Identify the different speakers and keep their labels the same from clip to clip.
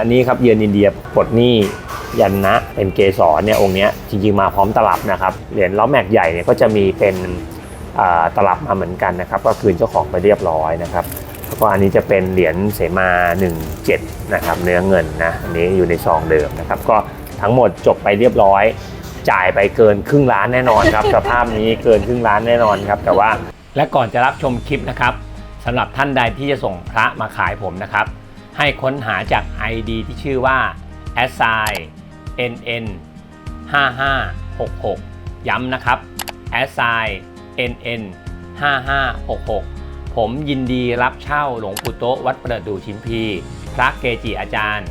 Speaker 1: อันนี้ครับเยือนอินเดียปลดหนี้ยันนะเป็นเกสรเนี่ยองค์เนี้ยจริงๆมาพร้อมตลับนะครับเหรียญล้อแม็กใหญ่เนี่ยก็จะมีเป็นตลับมาเหมือนกันนะครับ ก็คืนเจ้าของไปเรียบร้อยนะครับแล้วก็อันนี้จะเป็นเหรียญเสมา 17 นะครับเนื้อเงินนะอันนี้อยู่ในซองเดิมนะครับก็ทั้งหมดจบไปเรียบร้อย จ่ายไปเกินครึ่งล้านแน่นอนครับสภาพนี้เกินครึ่งล้านแน่นอนครับแต่ว่าและก่อนจะรับชมคลิปนะครับสำหรับท่านใดที่จะส่งพระมาขายผมนะครับ ให้ค้นหาจาก ID ที่ชื่อว่า a s s i nn 5566 ย้ำนะครับ a s s i nn 5566 ผมยินดีรับเช่าหลวงปู่โตะวัดประดู่ชิมพี พระเกจิอาจารย์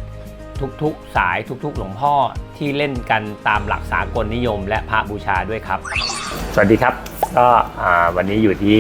Speaker 1: ทุกๆ สายทุกๆ หลวงพ่อที่เล่นกันตามหลักสากลนิยม และพระบูชาด้วยครับ สวัสดีครับ ก็อ่าวันนี้อยู่ที่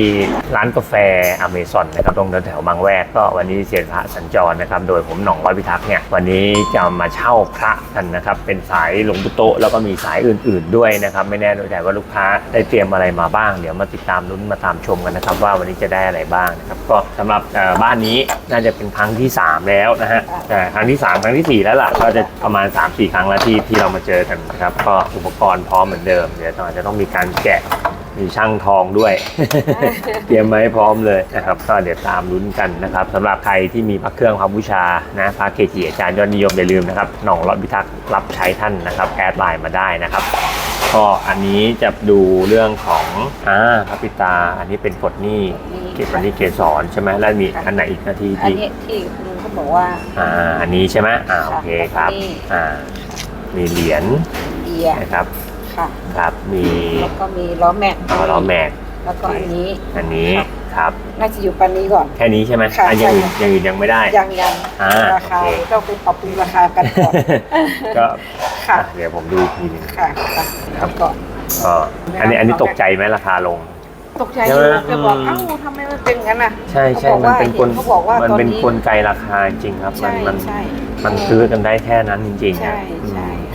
Speaker 1: ร้านกาแฟอเมซอนนะครับตรงแถวๆบางแวกก็วันนี้เสียนพระสัญจรนะครับ โดยผมหน่องร้อยพิทักษ์เนี่ยวันนี้จะมาเช่าพระกันนะครับ เป็นสายหลวงปู่โตะแล้วก็มีสายอื่น ๆด้วยนะครับ ไม่แน่ใจว่าลูกค้าได้เตรียมอะไรมาบ้าง เดี๋ยวมาติดตามลุ้นมาตามชมกันนะครับ ว่าวันนี้จะได้อะไรบ้างนะครับก็สำหรับเอ่อบ้านนี้น่าจะเป็นครั้งที่ 3 แล้วนะฮะแต่ครั้งที่ 3 ครั้งทีสี่4 แล้วล่ะก็จะประมาณ 3-4 ครั้งแล้วที่ที่เรามาเจอกันนะครับ ก็อุปกรณ์พร้อมเหมือนเดิม เดี๋ยวตอนจะต้องมีการแกะมีช่างทองด้วย เตรียมมาให้พร้อมเลยนะครับ ก็เดี๋ยวตามลุ้นกันนะครับสำหรับใครที่มีพระเครื่องพระบูชานะพระเกจิอาจารย์ยอดนิยมอย่าลืมนะครับหน่องรอดพิทักษ์รับใช้ท่านนะครับแอดไลน์มาได้นะครับก็อันนี้จะดูเรื่องของอ่าพระปิตา อันนี้เป็นกฎหนี้เกศนี้เกสรใช่ไหมแล้วมีอันไหนอีกนาที
Speaker 2: อัน
Speaker 1: ที่
Speaker 2: นี้ที่ลุงเขาบอกว่า
Speaker 1: อ่าอันนี้ใช่ไหมอ่าโอเคครับ
Speaker 2: นี่
Speaker 1: อ่า มีเหรียญ
Speaker 2: เอีย
Speaker 1: นะครับ
Speaker 2: ค่ะ
Speaker 1: ครับ มี
Speaker 2: แล้วก็มีล้อแม็ก
Speaker 1: ล้อแม็ก
Speaker 2: แล้วก็อันนี้
Speaker 1: อันนี้ครับ
Speaker 2: น่าจะอยู่ปันนี้ก่อน
Speaker 1: แค่นี้ใช่ไหม
Speaker 2: ค่ะ
Speaker 1: อันยังอื่น
Speaker 2: ใช่ค่ะ
Speaker 1: ยังอื่นยังไม่ได้
Speaker 2: ยังยัง
Speaker 1: อ่า
Speaker 2: ราคา
Speaker 1: โอเค
Speaker 2: ต้องไปปรับปรุงราคากันก่อน
Speaker 1: ก็
Speaker 2: ค่ะ
Speaker 1: อะเดี๋ยวผมดูอีกทีหนึง
Speaker 2: ค่ะค่ะ
Speaker 1: ครับ
Speaker 2: ก่อน
Speaker 1: ก็อันนี้อันนี้ตกใจไหมราคาลง
Speaker 2: ตกใจ
Speaker 1: ใช่
Speaker 2: อ
Speaker 1: ไหม
Speaker 2: ยู่จะบอก
Speaker 1: อืม
Speaker 2: เอ้าทำไมมันเป็นงั้นน่ะ
Speaker 1: ใช่ใช่
Speaker 2: เขาบอก
Speaker 1: มัน
Speaker 2: ว่า
Speaker 1: เป็นกล
Speaker 2: เขาบอกว่า
Speaker 1: มัน
Speaker 2: ตอน
Speaker 1: เป็น
Speaker 2: นี้
Speaker 1: กลไกราคาจริงครับ มัน
Speaker 2: ใช่
Speaker 1: มัน
Speaker 2: ใช่
Speaker 1: มันซื้อกันได้แค่นั้นจริงๆ
Speaker 2: ใช่
Speaker 1: นะอืม
Speaker 2: ใช่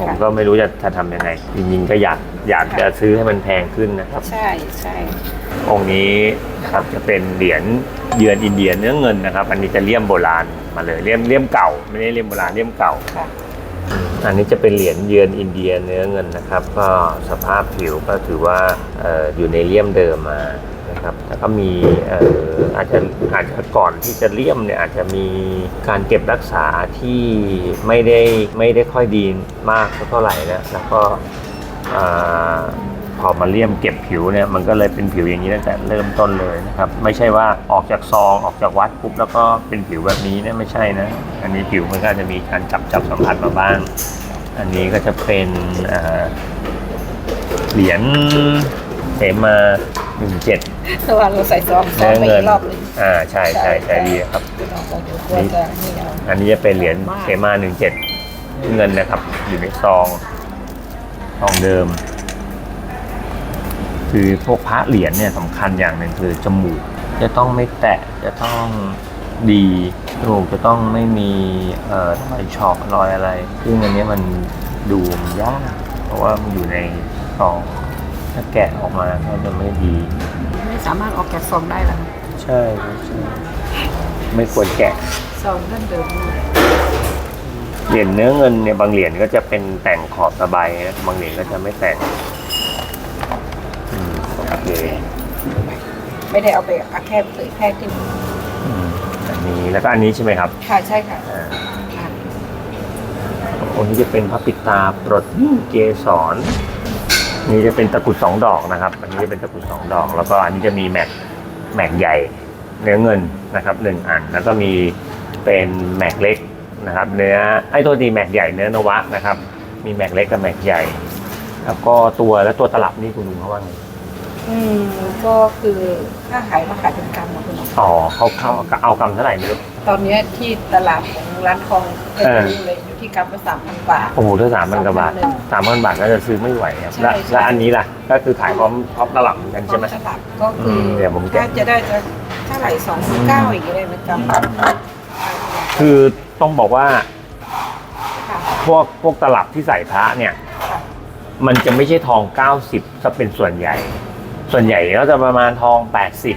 Speaker 1: ผม
Speaker 2: ค่ะ
Speaker 1: ก็ไม่รู้จะจะทำยังไง จริงๆก็อยากอยาก
Speaker 2: ค่ะ
Speaker 1: จะซื้อให้มันแพงขึ้นนะครับ
Speaker 2: ใช่ใช่
Speaker 1: องค์นี้นะครับจะเป็นเหรียญเยือนอินเดียเนื้อเงินนะครับ อันนี้จะเลี่ยมโบราณมาเลยเลี่ยมเลี่ยมเก่า ไม่ได้เลี่ยมโบราณเลี่ยมเก่า
Speaker 2: ค่ะ
Speaker 1: อันนี้จะเป็นเหรียญเยือนอินเดียเนื้อเงินนะครับ ก็สภาพผิวก็ถือว่าเอ่ออยู่ในเลี่ยมเดิมมา นะครับ แล้วก็มีอาจจะอาจจะก่อนที่จะเลี่ยมเนี่ยอาจจะมีการเก็บรักษาที่ไม่ได้ไม่ได้ค่อยดีมากเท่าไหร่นะแล้วก็พอมาเลี่ยมเก็บผิวเนี่ยมันก็เลยเป็นผิวอย่างนี้ตั้งแต่เริ่มต้นเลยนะครับ ไม่ใช่ว่าออกจากซองออกจากวัดปุ๊บแล้วก็เป็นผิวแบบนี้เนี่ยไม่ใช่นะอันนี้ผิวมันก็จะมีการจับจับสัมผัสมาบ้าง อันนี้ก็จะเป็นเอ่อเหรียญเสมา หนึ่งเจ็ด
Speaker 2: เมื่อวานเราใส่ซองซอง
Speaker 1: เนื้อ
Speaker 2: ไป
Speaker 1: เงิ
Speaker 2: อี
Speaker 1: น
Speaker 2: กรอบหนึง
Speaker 1: อ่าใช่ใช่ใช่ดีครับ
Speaker 2: พี่น้องก็เดี๋ยวกลัวจะนี่เอา
Speaker 1: อันนี้จะเป็นเหรียญเสมาหนึ่งเจ็ดเงินนะครับ อยู่ในซองซองเดิม คือพวกพระเหรียญเนี่ยสำคัญอย่างหนึ่งคือจมูก จะต้องไม่แตะจะต้องดีจมูกจะต้องไม่มีเอ่อรอยชอกรอยอะไร ซึ่งอันเนี้ยมันดูมันยากเพราะว่ามันอยู่ในซอง ถ้าแกะออกมาก็จะไม่ดี
Speaker 2: ไม่สามารถออกจากซองได้หรอก
Speaker 1: ใช่ครับใช่ ไม่ควรแกะ
Speaker 2: ซองดั้งเดิมนี่
Speaker 1: เหรียญเนื้อเงินเนี่ยบางเหรียญก็จะเป็นแต่งขอบสบายนะบางเหรียญก็จะไม่แต่งอืมโอเค
Speaker 2: ไม่ได้เอาไปเอาแค่เผยแพร่ที่
Speaker 1: อืมอันนี้แล้วก็อันนี้ใช่ไหมครับ
Speaker 2: ค่ะใช่ค่ะ
Speaker 1: อ่า
Speaker 2: ค่ะ
Speaker 1: องค์นี้จะเป็นพระปิดตาปลดเกสร นี่จะเป็นตะกรุดสองดอกนะครับ อันนี้จะเป็นตะกรุดสองดอก แล้วก็อันนี้จะมีแม็กแม็กใหญ่เนื้อเงินนะครับหนึ่งอัน แล้วก็มีเป็นแม็กเล็กนะครับ เนื้อไอ้ตัวดีแม็กใหญ่เนื้อนวะนะครับ มีแม็กเล็กกับแม็กใหญ่ แล้วก็ตัวแล้วตัวตลับนี่คุณลุงเขาว่าไง
Speaker 2: อืมก็คือถ้าขายมาขายเป็นกรัมหมดเลย
Speaker 1: อ๋อเขาเขาเอากำเท่าไหร่ไม่รู้
Speaker 2: ตอนเนี้ยที่ตลาดของร้านทองก็
Speaker 1: เอ
Speaker 2: จะ
Speaker 1: อ
Speaker 2: รู้เลยอยู่ที่กรัมละสามพันบาท
Speaker 1: โอ้โหถ้าสามพันกว่าบาทสามพันบาทก็จะซื้อไม่ไหวครับ
Speaker 2: ใช่
Speaker 1: และ
Speaker 2: ใช่
Speaker 1: และอันนี้ล่ะ ก็คือขายพร้อมพร้อมตลับเหมือนกันใช่ไหม
Speaker 2: ตลาดก็คืออ
Speaker 1: มเดี๋ยวผมแกะ
Speaker 2: ถ้าจะได้จะเท่าไหร่สองพันเก้าอย่างเงี้ยเลยนะกรัม
Speaker 1: คือต้องบอกว่า
Speaker 2: ค่ะ
Speaker 1: พวกพวกตลับที่ใส่พระเนี่ย
Speaker 2: ค่ะ
Speaker 1: มันจะไม่ใช่ทอง 90จะเป็นส่วนใหญ่ ส่วนใหญ่ก็จะประมาณทอง 80
Speaker 2: แปดสิ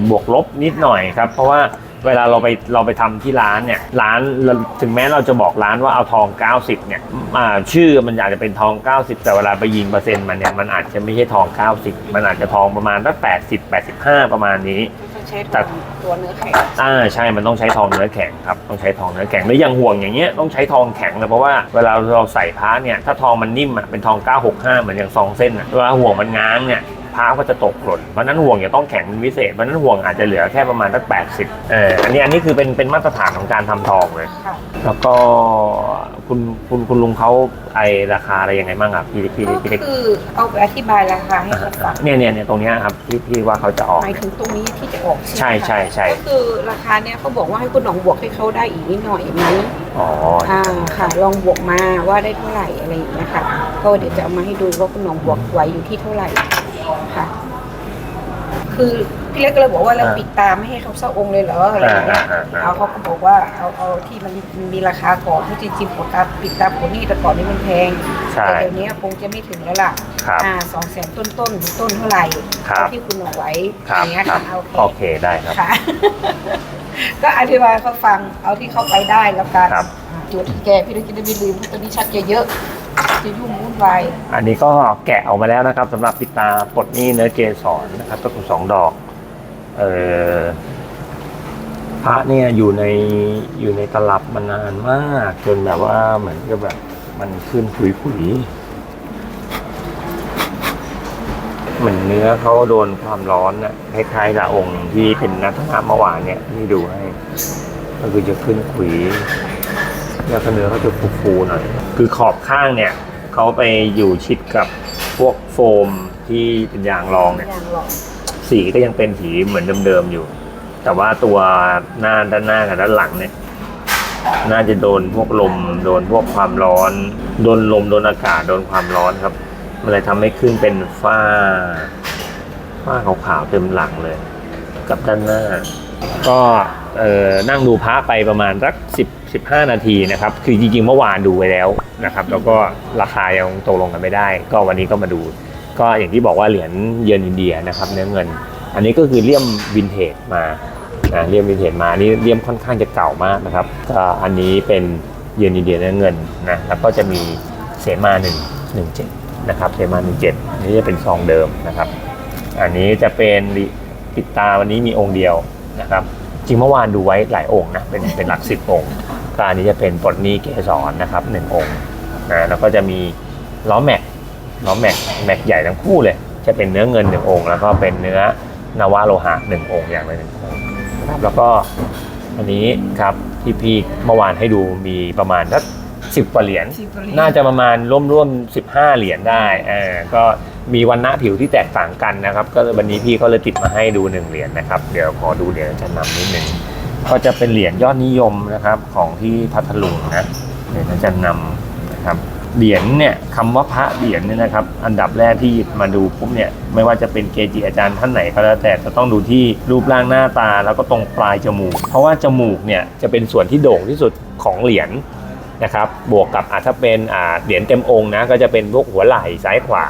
Speaker 2: บ
Speaker 1: 80 บวกลบนิดหน่อยครับ เพราะว่า เวลาเราไปเราไปทำที่ร้านเนี่ยร้านเราถึงแม้เราจะบอกร้านว่าเอาทอง 90 เนี่ยอ่าชื่อมันอาจจะเป็นทอง 90 แต่เวลาไปยิงเปอร์เซ็นต์มันเนี่ยมันอาจจะไม่ใช่ทอง 90 มันอาจจะทองประมาณสัก80 85 ประมาณนี้
Speaker 2: ต้องใช้
Speaker 1: แต่
Speaker 2: ตัวเนื้อแข็ง
Speaker 1: อ่าใช่มันต้องใช้ทองเนื้อแข็งครับต้องใช้ทองเนื้อแข็งแล้วอย่างห่วงอย่างเงี้ยต้องใช้ทองแข็งนะเพราะว่าเวลาเราใส่พระเนี่ยถ้าทองมันนิ่มอะเป็นทอง 965 เหมือนอย่างซองเส้นอะเวลาห่วงมันง้างเนี่ย พระก็จะตกหล่นเพราะฉะนั้นห่วงจะต้องแข็งเป็นพิเศษเพราะฉะนั้นห่วงอาจจะเหลือแค่ประมาณสัก80เอออันนี้อันนี้คือเป็นเป็นมาตรฐานของการทำทองเลย
Speaker 2: ค่ะ
Speaker 1: แล้วก็คุณคุณคุณลุงเขาไอราคาอะไรยังไงบ้างครับพี่พี่พี่เล็ก
Speaker 2: ก็คือเอาไปอธิบายราคาให้เขาฟัง
Speaker 1: เนี่ยเนี่ยเนี่ยตรงเนี้ยครับที่ที่ว่าเขาจะออก
Speaker 2: หมายถึงตรงนี้ที่จะออก
Speaker 1: ใช่
Speaker 2: ไหมคะ
Speaker 1: ใช่ใช่
Speaker 2: ก็คือราคาเนี้ยเขาบอกว่าให้คุณหนองบวกให้เขาได้อีกนิดหน่อยไหม
Speaker 1: อ๋อ
Speaker 2: อ่าค่ะ ลองบวกมาว่าได้เท่าไหร่อะไรอย่างเงี้ยค่ะก็เดี๋ยวจะเอามาให้ดูว่าคุณหนองบวกไหวอยู่ที่เท่าไหร่ ค่ะ คือพี่เล็กก็เลยบอกว่าเราปิดตาไม่ให้เขาเศร้าองค์เลยเหรออะไรอย่างเงี้ย
Speaker 1: อ่าอ่าอ่า
Speaker 2: เอาเขาก็บอกว่าเอาเอาที่มันมีราคาก่อนเพราะจริงๆปกติปิดตาผลนี่แต่ก่อนนี่มันแพง
Speaker 1: ใช่
Speaker 2: แต่เดี๋ยวนี้คงจะไม่ถึงแล้วล่ะ
Speaker 1: ครับ
Speaker 2: อ่าสองแสนต้นต้นๆต้นเท่าไหร่
Speaker 1: ครับ
Speaker 2: ที่คุณเอาไว้
Speaker 1: ครั
Speaker 2: อบย่างเงี้ย
Speaker 1: ครั
Speaker 2: ค่ะ
Speaker 1: บ
Speaker 2: โอเค
Speaker 1: โอเคได้ครับ
Speaker 2: ค่ะก็อธิบายเขาฟังเอาที่เข้าไปได้แล้วกัน
Speaker 1: ครับ
Speaker 2: จุดแกพี่เล็กจะได้ไม่ลืมเพราะตอนนี้ชักจะเยอะ จะยุ่งวุ่นวาย
Speaker 1: อันนี้ก็แกะออกมาแล้วนะครับสำหรับปิตาปลดหนี้เนื้อเกสรนะครับตะกุสองดอกเออพระเนี่ยอยู่ในอยู่ในตลับมานานมาก จนแบบว่าเหมือนกับแบบมันขึ้นขุยขุยๆเหมือนเนื้อเขาโดนความร้อนน่ะคล้ายๆกับองค์ที่เป็นนัทนาเมื่อวานเนี่ยที่ดูให้ ก็คือจะขึ้นขุย แล้วก็เนื้อเขาจะฟูๆหน่อย คือขอบข้างเนี่ยเขาไปอยู่ชิดกับพวกโฟมที่เป็นยางรองเนี่ย
Speaker 2: อย่างหรอก
Speaker 1: สีก็ยังเป็นสีเหมือนเดิมๆอยู่ แต่ว่าตัวหน้าด้านหน้ากับด้านหลังเนี่ย น่าจะโดนพวกลม โดนพวกความร้อน โดนลมโดนอากาศโดนความร้อนครับ มันเลยทำให้ขึ้นเป็นฝ้า ฝ้าขาวๆเต็มหลังเลย กับด้านหน้า ก็เอ่อนั่งดูพระไปประมาณสัก10 15 นาทีนะครับ คือจริงๆ เมื่อวานดูไปแล้วนะครับ แล้วก็ราคายังตกลงกันไม่ได้ ก็วันนี้ก็มาดู ก็อย่างที่บอกว่าเหรียญเยนอินเดียนะครับเนื้อเงิน อันนี้ก็คือเลี่ยมวินเทจมานะเลี่ยมวินเทจมานี่เลี่ยมค่อนข้างจะเก่ามากนะครับก็อันนี้เป็นเยนอินเดียเนื้อเงินนะแล้วก็จะมีเสมา1 17นะครับเสมา17อันนี้จะเป็นซองเดิมนะครับ อันนี้จะเป็นปิดตาวันนี้มีองค์เดียวนะครับจริงเมื่อวานดูไว้หลายองค์นะเป็นเป็นหลักสิบองค์ ก็อันนี้จะเป็นปลดหนี้เกสรนะครับหนึ่งองค์นะแล้วก็จะมีล้อแม็กล้อแม็กแม็กใหญ่ทั้งคู่เลย จะเป็นเนื้อเงินหนึ่งองค์ แล้วก็เป็นเนื้อนาวาโลหะหนึ่งองค์อย่างละหนึ่งองค์นะครับแล้วก็อันนี้ครับที่พี่เมื่อวานให้ดูมีประมาณสักสิบกว่าเหรียญ
Speaker 2: สิบกว่าเหรียญ
Speaker 1: น่าจะประมาณร่วมร่วมๆ15เหรียญได้เออก็มีวันณะผิวที่แตกต่างกันนะครับ ก็เลยวันนี้พี่ก็เลยติดมาให้ดูหนึ่งเหรียญนะครับ เดี๋ยวขอดูเหรียญจะนำนิดหนึ่ง ก็จะเป็นเหรียญยอดนิยมนะครับของที่พัทลุงนะเหรียญจะนำนะครับเหรียญเนี่ยคำว่าพระเหรียญเนี่ยนะครับ อันดับแรกที่มาดูปุ๊บเนี่ยไม่ว่าจะเป็นเกจิอาจารย์ท่านไหนก็แล้วแต่จะต้องดูที่รูปร่างหน้าตาแล้วก็ตรงปลายจมูก เพราะว่าจมูกเนี่ยจะเป็นส่วนที่โด่งที่สุดของเหรียญนะครับ บวกกับอาจถ้าเป็นอ่าเหรียญเต็มองค์นะก็จะเป็นพวกหัวไหล่ซ้ายขวา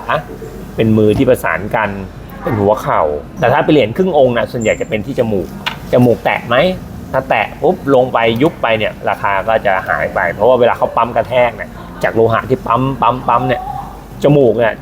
Speaker 1: เป็นมือที่ประสานกันเป็นหัวเข่า แต่ถ้าเป็นเหรียญครึ่งองค์นะส่วนใหญ่จะเป็นที่จมูกจมูกแตะไหม ถ้าแตะปุ๊บลงไปยุบไปเนี่ยราคาก็จะหายไป เพราะว่าเวลาเขาปั๊มกระแทกเนี่ยจากโลหะที่ปั๊มปั๊มปั๊มเนี่ยจมูกเนี่ย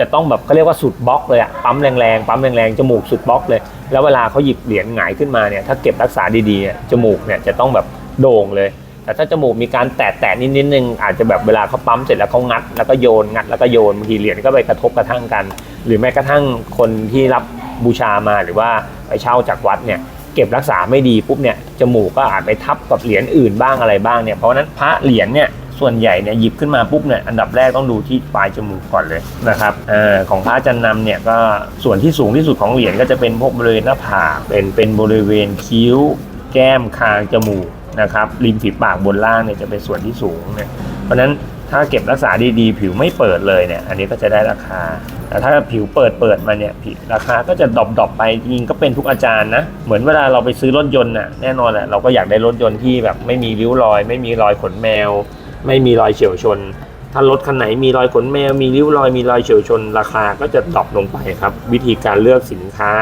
Speaker 1: จะต้องแบบเขาเรียกว่าสุดบล็อกเลยอะปั๊มแรงๆปั๊มแรงๆจมูกสุดบล็อกเลย แล้วเวลาเขาหยิบเหรียญหงายขึ้นมาเนี่ยถ้าเก็บรักษาดีๆเนี่ยจมูกเนี่ยจะต้องแบบโด่งเลย แต่ถ้าจมูกมีการแตะแตะนิดนิดนึงอาจจะแบบเวลาเขาปั๊มเสร็จแล้วเขางัด แล้วก็โยนงัดแล้วก็โยนบางทีเหรียญก็ไปกระทบกระทั่งกัน หรือแม้กระทั่งคนที่รับบูชามาหรือว่าไปเช่าจากวัดเนี่ย เก็บรักษาไม่ดีปุ๊บเนี่ยจมูกก็อาจไปทับกับเหรียญอื่นบ้างอะไรบ้างเนี่ยเพราะนั้นพระเหรียญเนี่ยส่วนใหญ่เนี่ยหยิบขึ้นมาปุ๊บเนี่ยอันดับแรกต้องดูที่ปลายจมูกก่อนเลยนะครับออของพระจันนำเนี่ยก็ส่วนที่สูงที่สุดของเหรียญก็จะเป็นพวกบริเวณหน้าผากเป็นเป็นบริเวณคิ้ว แก้มคางจมูกนะครับริมฝีปากบนล่างเนี่ยจะเป็นส่วนที่สูงเนี่ยเพราะนั้น ถ้าเก็บรักษาดีๆ ผิวไม่เปิดเลยเนี่ย อันนี้ก็จะได้ราคา แต่ถ้าผิวเปิดเปิดมาเนี่ยผิวราคาก็จะดรอปดอปไปจริงก็เป็นทุกอาจารย์นะ เหมือนเวลาเราไปซื้อรถยนต์น่ะแน่นอนแหละเราก็อยากได้รถยนต์ที่แบบไม่มีริ้วรอย ไม่มีรอยขนแมว ไม่มีรอยเฉียวชน ถ้ารถคันไหนมีรอยขนแมว มีริ้วรอยมีรอยเฉียวชน ราคาก็จะดรอปลงไปครับ วิธีการเลือกสินค้า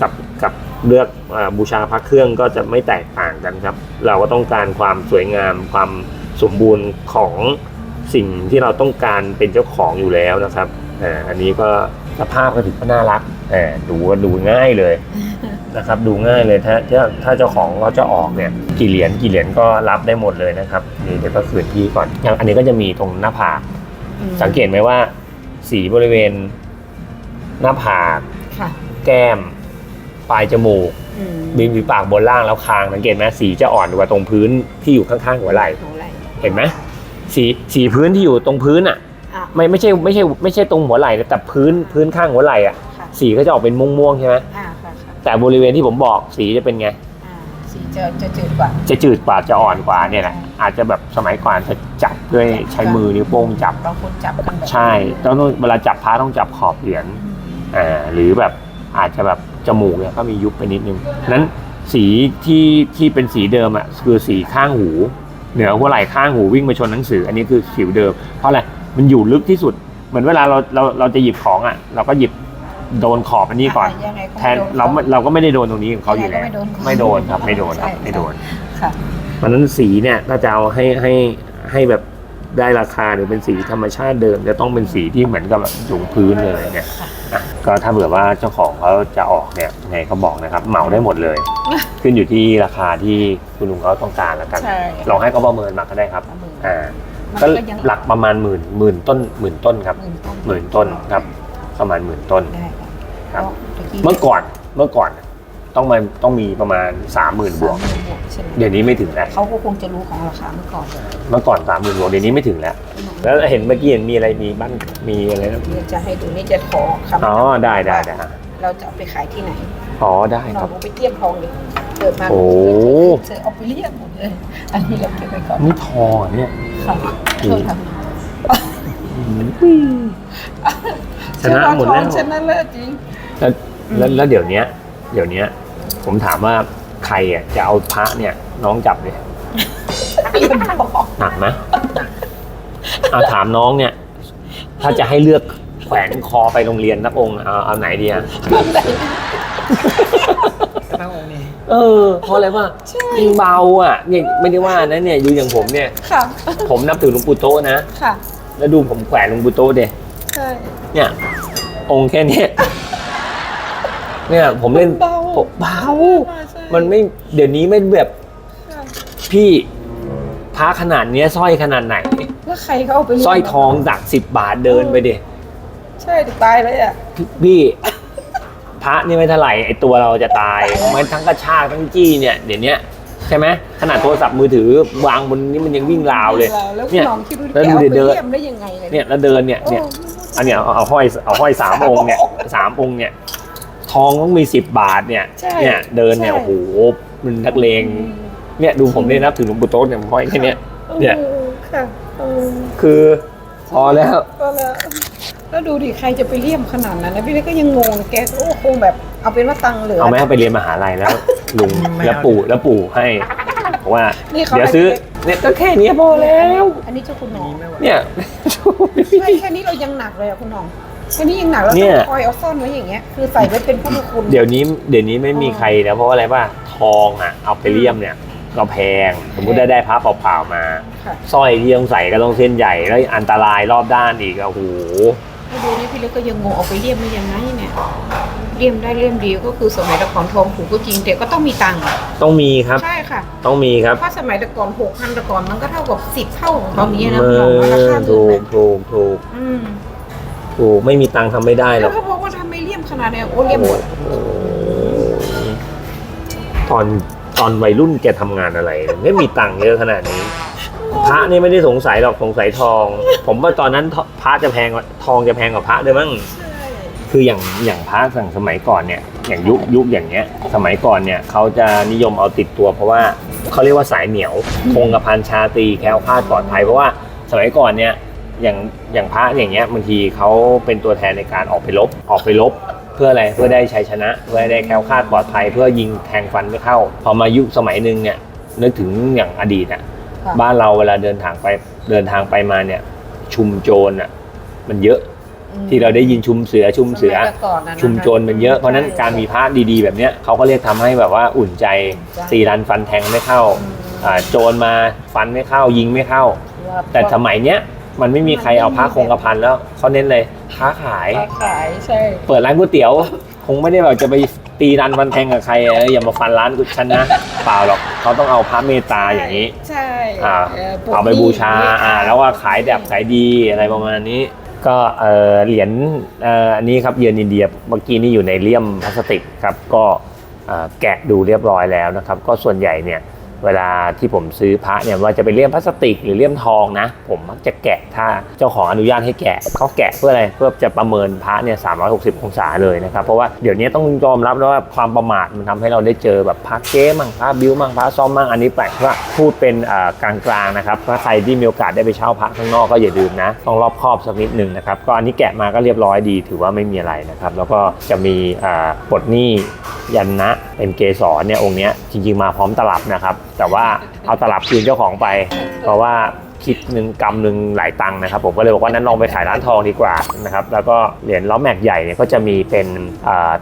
Speaker 1: กับกับเลือกอบูชาพระเครื่องก็จะไม่แตกต่างกันครับ เราก็ต้องการความสวยงามความสมบูรณ์ของ สิ่งที่เราต้องการเป็นเจ้าของอยู่แล้วนะครับอ่าอันนี้ก็สภาพก็ถือว่าน่ารักอ่าดูดูง่ายเลยนะครับดูง่ายเลยถ้าถ้าถ้าเจ้าของเขาจะออกเนี่ยกี่เหรียญกี่เหรียญก็รับได้หมดเลยนะครับนี่เดี๋ยวก็คืนที่ก่อนอย่างอันนี้ก็จะมีตรงหน้าผาก
Speaker 2: อืม
Speaker 1: สังเกตไหมว่า สีบริเวณ หน้าผาก
Speaker 2: ค่ะ
Speaker 1: แก้ม ปลายจมูก
Speaker 2: อืม
Speaker 1: ริมฝีปากบนล่างแล้วคางสังเกตไหมสีจะอ่อนกว่าตรงพื้นที่อยู่ข้างๆหัวไหล่
Speaker 2: ของอะไร
Speaker 1: เห็นไหม สีสีพื้นที่อยู่ตรงพื้นอะ
Speaker 2: อะ
Speaker 1: ไม่ไม่ใช่ไม่ใช่ไม่ใช่ตรงหัวไหล่นะแต่พื้นพื้นข้างหัวไหล่อะ
Speaker 2: ค่ะ
Speaker 1: สีก็จะออกเป็นม่วงๆใช่ไหม
Speaker 2: อ่าค่ะค่ะ
Speaker 1: แต่บริเวณที่ผมบอกสีจะเป็นไง
Speaker 2: อ่าสีจะจะจืดกว่า
Speaker 1: จะจืดกว่าจะอ่อนกว่าเนี่ยแหละอาจจะแบบสมัยก่อนจะจับด้วยใช้มือนิ้วโป้งจับ
Speaker 2: บางคนจับกันแบบ
Speaker 1: ใช่ต้องเวลาจับพระต้องจับขอบเหรียญ
Speaker 2: อืม
Speaker 1: อ่าหรือแบบอาจจะแบบจมูกเนี่ยก็มียุบไปนิดนึงนั้นสีที่ที่เป็นสีเดิมอะคือสีข้างหู เหนือหัวไหล่ข้างหูวิ่งมาชนหนังสือ อันนี้คือผิวเดิม เพราะอะไรมันอยู่ลึกที่สุด เหมือนเวลาเราเราเราจะหยิบของอะ เราก็หยิบโดนขอบอันนี้ก่อนะ
Speaker 2: ยังไงก็
Speaker 1: แท
Speaker 2: ไม่
Speaker 1: น
Speaker 2: โดน
Speaker 1: เราไม่เราก็ไม่ได้โดนตรงนี้ของเขาอยู่แล้ว
Speaker 2: ยังไงก็
Speaker 1: ไม่โดนครับไม่โดนครับ
Speaker 2: ใช่
Speaker 1: ไม่โดน
Speaker 2: ค่ะ
Speaker 1: เพราะฉะนั้นสีเนี่ยถ้าจะเอาให้ให้ให้แบบได้ราคาหรือเป็นสีธรรมชาติเดิม จะต้องเป็นสีที่เหมือนกับแบบสูงพื้นเลยเนี่ยอะ ก็ถ้าเผื่อว่าเจ้าของเขาจะออกเนี่ยยังไงก็บอกนะครับเหมาได้หมดเลย ขึ้นอยู่ที่ราคาที่คุณลุงเขาต้องการแล้วกัน
Speaker 2: ใช่
Speaker 1: ลองให้เขาประเมินมาก็ได้ครับ
Speaker 2: ประเมิน
Speaker 1: อ่า
Speaker 2: มัน
Speaker 1: ก็
Speaker 2: ก็ยัง
Speaker 1: หลักประมาณหมื่นหมื่นต้นหมื่นต้นครับ
Speaker 2: หมื่นต้น
Speaker 1: หมื่นต้นครับประมาณหมื่นต้น
Speaker 2: ได้
Speaker 1: ครับ
Speaker 2: ก็ตะกี้
Speaker 1: เมื่อก่อนเมื่อก่อน ต้องมาต้องมีประมาณสามหมื่นบวก
Speaker 2: สามหมื่นบวกใช่ไหม
Speaker 1: เดี๋ยวนี้ไม่ถึงแล้ว
Speaker 2: เขาก็คงจะรู้ของราคาเมื่อก่อน
Speaker 1: เมื่อก่อนสามหมื่นบวกเดี๋ยวนี้ไม่ถึงแล้ว แล้วเห็นเมื่อกี้เห็นมีอะไรมีบ้านมีอะไรนะ
Speaker 2: เดี๋ยวจะให้ดูนี่จะขอคำ
Speaker 1: อ๋อได้ได้ได้
Speaker 2: เราจะเอาไปขายที่ไหน
Speaker 1: อ๋อได้
Speaker 2: เรา
Speaker 1: ครับ
Speaker 2: เอาไปเตี้ยมทองเลยเกิดมา
Speaker 1: โอ้
Speaker 2: เจอเอาไปเรียกหมดเลย อันนี้เราเก็บไว้ก่อน
Speaker 1: นี่ทองเหรอเนี่ย
Speaker 2: ค่ะ
Speaker 1: โอ้
Speaker 2: โทษค่ะ
Speaker 1: ชนะหมดแล้ว
Speaker 2: ชนะเลิศจริง
Speaker 1: แล้วแล้วแล้วเดี๋ยวเนี้ยเดี๋ยวเนี้ย ผมถามว่าใครอะจะเอาพระเนี่ย น้องจับเลย
Speaker 2: เรียบบอก
Speaker 1: หนักไหมเอาถามน้องเนี่ย ถ้าจะให้เลือกแขวนคอไปโรงเรียนนักองค์เอาเอาไหนดีอะ
Speaker 3: พระองค์นี้
Speaker 1: เออเพราะอะไรว่ายิ่งเบาอะเนี่ยไม่ได้ว่านะเนี่ยอยู่อย่างผมเนี่ย
Speaker 2: ค่ะ
Speaker 1: ผมนับถือหลวงปู่โตะนะ
Speaker 2: ค่ะ
Speaker 1: แล้วดูผมแขวนหลวงปู่โตะเด
Speaker 2: ใช่
Speaker 1: เนี่ย องค์แค่เนี้ยเนี่ยผมเล่น
Speaker 2: เบา
Speaker 1: ผม เบา
Speaker 2: ใช่
Speaker 1: มันไม่เดี๋ยวนี้ไม่แบบ
Speaker 2: ใช่
Speaker 1: พี่พระขนาดเนี้ยสร้อยขนาดไหน
Speaker 2: แล้วใครเขาเอาไปเลี้ง
Speaker 1: สร้อยทองดักสิบบาทเดินไปเด
Speaker 2: ใช่ตายเลยอะ
Speaker 1: พี่พระนี่ไม่เท่าไหร่ไอตัวเราจะตายมันทั้งกระชากทั้งจี้เนี่ยเดี๋ยวเนี้ยใช่ไหมขนาดโทรศัพท์มือถือวางบนนี้มันยังวิ่งราวเลย
Speaker 2: แล้ว
Speaker 1: เนี่ย
Speaker 2: น้องคิดดูดิ
Speaker 1: แล้ว
Speaker 2: แก
Speaker 1: ดู
Speaker 2: เอา
Speaker 1: ดิ
Speaker 2: ไป
Speaker 1: เดิน
Speaker 2: เยี่ยมได้ยังไงเลย
Speaker 1: เนี่ยแล้วเดินเนี่ยเนี่ยอันเนี้ยเอาเอาห้อยเอาห้อยสามองค์เนี่ยสามองค์เนี่ย ทองต้องมีสิบบาทเนี่ย
Speaker 2: ใช่
Speaker 1: เนี่ยเดินเนี่ย
Speaker 2: ใช่
Speaker 1: โอ้โหมันนักเลงเนี่ยดูผมได้นับถึงหลวงปู่โต๊ะเนี่ยผมห้อยแค่เนี้ย เนี่ย
Speaker 2: ออค่ะเออ
Speaker 1: คือพอแล้ว
Speaker 2: ก็แล้วแล้วดูดิใครจะไปเลี่ยมขนาดนั้นนะพี่เล็กก็ยังงงแกโอ้คงแบบเอาเป็นว่าตังค์เหลือ
Speaker 1: เอาไหมให้ไปเรียนมหาลัยแล้ว ลุง
Speaker 3: ไม่
Speaker 1: แล้ว
Speaker 3: เอา
Speaker 1: ปู่แล้วปู่ให้บอกว่า
Speaker 2: นี่เขา
Speaker 1: เดี๋ยวซื้อเนี่ยก็แค่เนี้ยพอแล้ว
Speaker 2: อันนี้เจ้าคุณน้อง
Speaker 1: เนี่ย
Speaker 2: ใช่แค่นี้เรายังหนักเลยอะคุณน้อง แค่นี้ยังหนักแล้ว
Speaker 1: เนี่
Speaker 2: ต้อยงคอยเอาซ่อนไว้อย่างเงี้ย คือใส่ไว้เป็นผู้มีคุณ
Speaker 1: เดี๋ยวนี้เดี๋ยวนี้ไม่มีใครแล้วเพราะว่าอะไรป่ะทองอะเอาไปเลี่ยมเนี่ยก็แพงสมมติได้ได้พระเปล่าๆมา
Speaker 2: ค่ะ
Speaker 1: สร้อยที่ต้องใส่ก็ต้องเส้นใหญ่แล้วอันตรายรอบด้านอีกอะโอ้โห
Speaker 2: ถ้าดูนี่พี่เล็กก็ยังงงเอาไปเลี่ยมไม่ยังไงเนี่ยเลี่ยมได้เลี่ยมดีก็คือสมัยแต่ก่อนทองถูกก็จริงแต่ก็ต้องมีตังค์อะ
Speaker 1: ต้องมีครับ
Speaker 2: ใช่ค่ะ
Speaker 1: ต้องมีครับ
Speaker 2: เพราะสมัยแต่ก่อนหกพันแต่ก่อนมันก็เท่ากับสิบเท่าของตอนนี้นะ
Speaker 1: เอ
Speaker 2: คุณน้องรา
Speaker 1: อ
Speaker 2: คาเงิ
Speaker 1: ถู
Speaker 2: น
Speaker 1: ก
Speaker 2: นะ
Speaker 1: ถูกถูก
Speaker 2: อืม
Speaker 1: ถูกไม่มีตังค์ทำไม่ได้หร
Speaker 2: แล้
Speaker 1: อ
Speaker 2: ว
Speaker 1: ก
Speaker 2: เขาบอกว่าทำไมเลี่ยมขนาดเนี้ยโอ้เลี่ยมหมด
Speaker 1: ตอนตอนวัยรุ่นแกทำงานอะไร ไม่มีตังค์เยอะขนาดนี้ พระนี่ไม่ได้สงสัยหรอกสงสัยทอง ผมว่าตอนนั้นพระจะแพงกว่าทองจะแพงกว่าพระด้วยมั้งคืออย่างอย่างพระสั่งสมัยก่อนเนี่ยอย่างยุคยุคอย่างเงี้ยสมัยก่อนเนี่ยเขาจะนิยมเอาติดตัวเพราะว่าเขาเรียกว่าสายเหนียวคงกระพันชาตรีแคล้วคลาดปลอดภัยเพราะว่าสมัยก่อนเนี่ย อย่างอย่างพระอย่างเงี้ยบางทีเขาเป็นตัวแทนในการออกไปรบออกไปรบเพื่ออะไรเพื่อได้ชัยชนะ เพื่อให้ได้แคล้วคลาดปลอดภัย เพื่อยิงแทงฟันไม่เข้า พอมายุคสมัยหนึ่งเนี่ยนึกถึงอย่างอดีตอะ
Speaker 2: ค่ะ
Speaker 1: บ้านเราเวลาเดินทางไปเดินทางไปมาเนี่ยชุมโจรอะมันเยอะ
Speaker 2: ม
Speaker 1: ที่เราได้ยินชุมเสือชุมเสือ
Speaker 2: สมัยก่อนน่ะนะคะ
Speaker 1: ชุมโจรมันเยอะเพราะฉะนั้นการมีพระดีๆ แบบเนี้ยเขาก็เรียกทำให้แบบว่าอุ่นใจ
Speaker 2: ใช่
Speaker 1: ตีรันฟันแทงไม่เข้า
Speaker 2: อืม
Speaker 1: อ่าโจรมาฟันไม่เข้ายิงไม่เข้า
Speaker 2: ว่า
Speaker 1: แต่สมัยเนี้ย มันไม่มีใครเอาพระคงกระพันแล้วเขาเน้นเลยค้าขาย
Speaker 2: ค้าขายใช่
Speaker 1: เปิดร้านก๋วยเตี๋ยว คงไม่ได้แบบจะไปตีรันฟันแทงกับใครเอ้ยอย่ามาฟันร้านกูฉันนะ เปล่าหรอกเขาต้องเอาพระเมตตาอย่างนี้
Speaker 2: ใช่
Speaker 1: อ่า
Speaker 2: ปลูก
Speaker 1: เอาไปบูชา
Speaker 2: หนี้
Speaker 1: อ่าแล้วว่าขายแบบขายดีอะไรประมาณนี้ ก็เออเหรียญเอ่ออันนี้ครับเยือนอินเดียเมื่อกี้นี่อยู่ในเลี่ยมพลาสติกครับก็เอ่อแกะดูเรียบร้อยแล้วนะครับ ก็ส่วนใหญ่เนี่ย เวลาที่ผมซื้อพระเนี่ยว่าจะเป็นเลี่ยมพลาสติกหรือเลี่ยมทองนะ ผมมักจะแกะถ้าเจ้าของอนุญาตให้แกะเขาแกะเพื่ออะไรเพื่อจะประเมินพระเนี่ย360องศาเลยนะครับ เพราะว่าเดี๋ยวนี้ต้องยอมรับแล้วว่าความประมาทมันทำให้เราได้เจอแบบพระเก๊มั่งพระบิ้วมั่งพระซ่อมมั่งอันนี้แปลกว่าพูดเป็นกลางๆนะครับถ้าใครที่มีโอกาสได้ไปเช่าพระข้างนอกก็อย่าลืมนะต้องรอบคอบสักนิดหนึ่งนะครับก็อันนี้แกะมาก็เรียบร้อยดี ถือว่าไม่มีอะไรนะครับแล้วก็จะมีปลดหนี้ยันนะเป็นเกสรเนี่ยองค์เนี้ยจริงๆมาพร้อมตลับนะครับ แต่ว่าเอาตลับคืนเจ้าของไป เพราะว่าคิดหนึ่งกำหนึ่งหลายตังค์นะครับผมก็เลยบอกว่านั้นลองไปขายร้านทองดีกว่านะครับแล้วก็เหรียญล้อแม็กใหญ่เนี่ยก็จะมีเป็น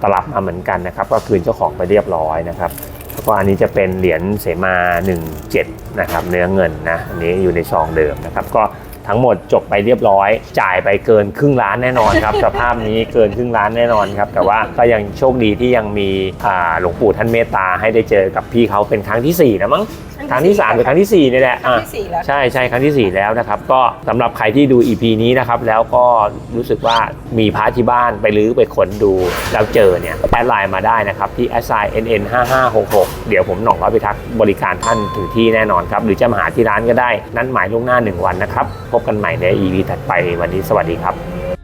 Speaker 1: ตลับมาเหมือนกันนะครับก็คืนเจ้าของไปเรียบร้อยนะครับแล้วก็อันนี้จะเป็นเหรียญเสมา 17 นะครับเนื้อเงินนะอันนี้อยู่ในซองเดิมนะครับก็ ทั้งหมดจบไปเรียบร้อย จ่ายไปเกินครึ่งล้านแน่นอนครับสภาพนี้เกินครึ่งล้านแน่นอนครับแต่ว่าก็ยังโชคดีที่ยังมีอ่าหลวงปู่ท่านเมตตาให้ได้เจอกับพี่เขาเป็นครั้งที่สี่นะมั้งครั้งที่สามหรือครั้งที่สี่นี่แหละ
Speaker 2: ครั้ง
Speaker 1: อะ
Speaker 2: ที่สี่แล้ว
Speaker 1: ใช่ใช่ครั้งทีสี่ 4 แล้วนะครับ ก็สำหรับใครที่ดู EP นี้นะครับ แล้วก็รู้สึกว่ามีพาร์ทที่บ้านไปรื้อไปขนดูแล้วเจอเนี่ยแอดไลน์มาได้นะครับ ที่ s i n n 5 5 6 6 เดี๋ยวผมหน่องร้อยพิทักษ์บริการท่านถึงที่แน่นอนครับ หรือจะมาหาที่ร้านก็ได้ นัดหมายล่วงหน้า 1 วันนะครับพบกันใหม่ใน EP ถัดไปวันนี้สวัสดีครับ